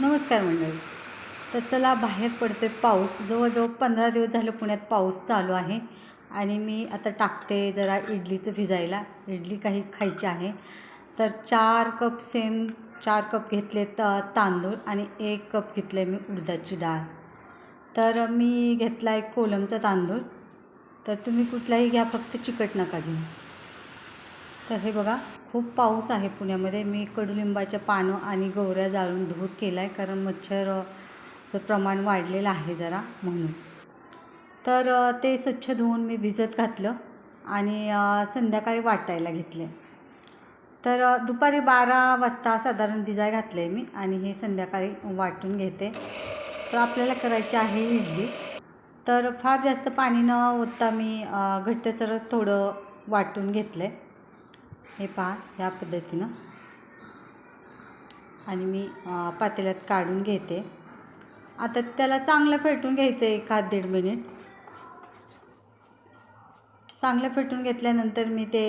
नमस्कार मंडळी. तर चला बाहेर पडते पाऊस. जवळजवळ पंधरा दिवस झालं पुण्यात पाऊस चालू आहे. आणि मी आता टाकते जरा इडलीचं भिजायला. इडली काही खायची आहे. तर चार कप सेम चार कप घेतले त तांदूळ आणि एक कप घेतले मी उडदाची डाळ. तर मी घेतला एक कोलमचा तांदूळ. तर तुम्ही कुठलाही घ्या फक्त चिकट नका घेऊ. तर हे बघा खूप पाऊस आहे पुण्यामध्ये. मी कडुलिंबाच्या पानं आणि गोवऱ्या जाळून धूर केला आहे कारण मच्छरचं प्रमाण वाढलेलं आहे जरा म्हणून. तर ते स्वच्छ धुवून मी भिजत घातलं आणि संध्याकाळी वाटायला घेतले. तर दुपारी बारा वाजता साधारण भिजाय घातले मी आणि हे संध्याकाळी वाटून घेते. तर आपल्याला करायची आहे इडली. तर फार जास्त पाणी न ओतता मी घट्टसर थोडं वाटून घेतलं आहे हे पहा ह्या पद्धतीनं. आणि मी पातेल्यात काढून घेते. आता त्याला चांगलं फेटून घ्यायचं आहे एखाद दीड मिनिट. चांगलं फेटून घेतल्यानंतर मी ते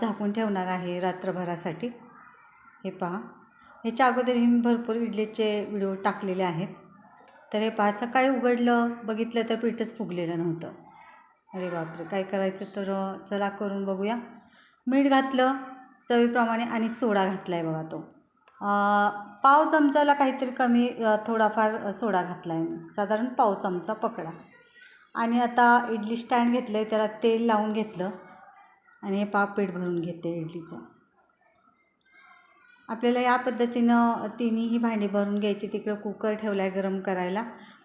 झाकून ठेवणार आहे रात्रभरासाठी. हे पहा. ह्याच्या अगोदर मी भरपूर इडलीचे व्हिडिओ टाकलेले आहेत. तर हे पहा सकाळी उघडलं बघितलं तर पीठच फुगलेलं नव्हतं. अरे बापरे काय करायचं तर चला करून बघूया. मीठ घातलं. चवीप्रमाणे आणि सोडा घातला आहे बघा तो. पाव चमचाला काहीतरी कमी थोडाफार सोडा घातला आहे मी साधारण पाव चमचा पकडा. आणि आता इडली स्टँड घेतलं आहे त्याला तेल लावून घेतलं. आणि हे पाव पीठ भरून घेते इडलीचं. आपल्याला या पद्धतीनं तिन्हीही भांडी भरून घ्यायची. तिकडं कुकर ठेवला आहे गरम करायला.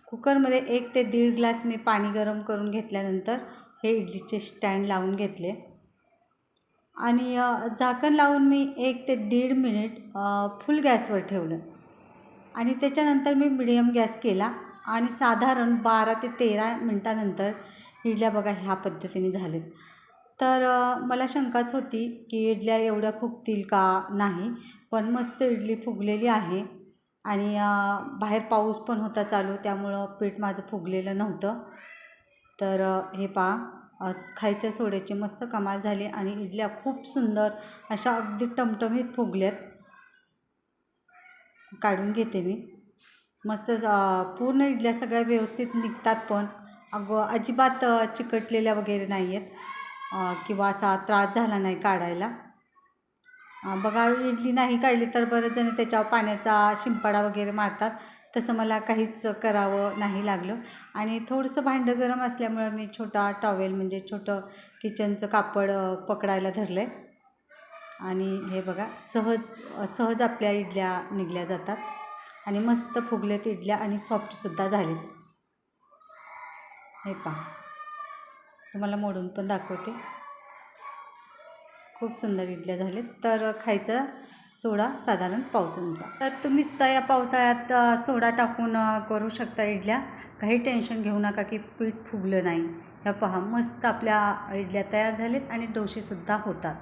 कुकरमध्ये एक ते दीड ग्लास मी पाणी गरम करून घेतल्यानंतर हे इडलीचे स्टँड लावून घेतले. आणि झाकण लावून मी एक ते दीड मिनिट फुल गॅसवर ठेवलं. आणि त्याच्यानंतर मी मिडियम गॅस केला आणि साधारण बारा ते तेरा मिनटानंतर इडल्या बघा ह्या पद्धतीने झालेत. तर मला शंकाच होती की इडल्या एवढ्या फुगतील का नाही पण मस्त इडली फुगलेली आहे. आणि बाहेर पाऊस पण होता चालू त्यामुळं पीठ माझं फुगलेलं नव्हतं. तर हे पहा. खायच्या सोड्याची मस्त कमाल झाली आणि इडल्या खूप सुंदर अशा अगदी टमटमीत फुगल्यात. काढून घेते मी. मस्त पूर्ण इडल्या सगळ्या व्यवस्थित निघतात पण. अगं अजिबात चिकटलेल्या वगैरे नाही आहेत किंवा असा त्रास झाला नाही काढायला. बघा इडली नाही काढली तर बरेच जण त्याच्यावर पाण्याचा शिंपाडा वगैरे मारतात. तसं मला काहीच करावं नाही लागलं. आणि थोडंसं भांडं गरम असल्यामुळं मी छोटा टॉवेल म्हणजे छोटं किचनचं कापड पकडायला धरलं आहे आणि हे बघा सहज सहज आपल्या इडल्या निघल्या जातात. आणि मस्त फुगलेत इडल्या आणि सॉफ्टसुद्धा झालेत. हे पहा. तुम्हाला मोडून पण दाखवते. खूप सुंदर इडल्या झालेत. तर खायचं सोडा साधारण पाव चमचा तर तुम्ही सुद्धा या पावसाळ्यात सोडा टाकून करू शकता इडल्या. काही टेन्शन घेऊ नका की पीठ फुगलं नाही. ह्या पहा मस्त आपल्या इडल्या तयार झालेत आणि डोसेसुद्धा होतात.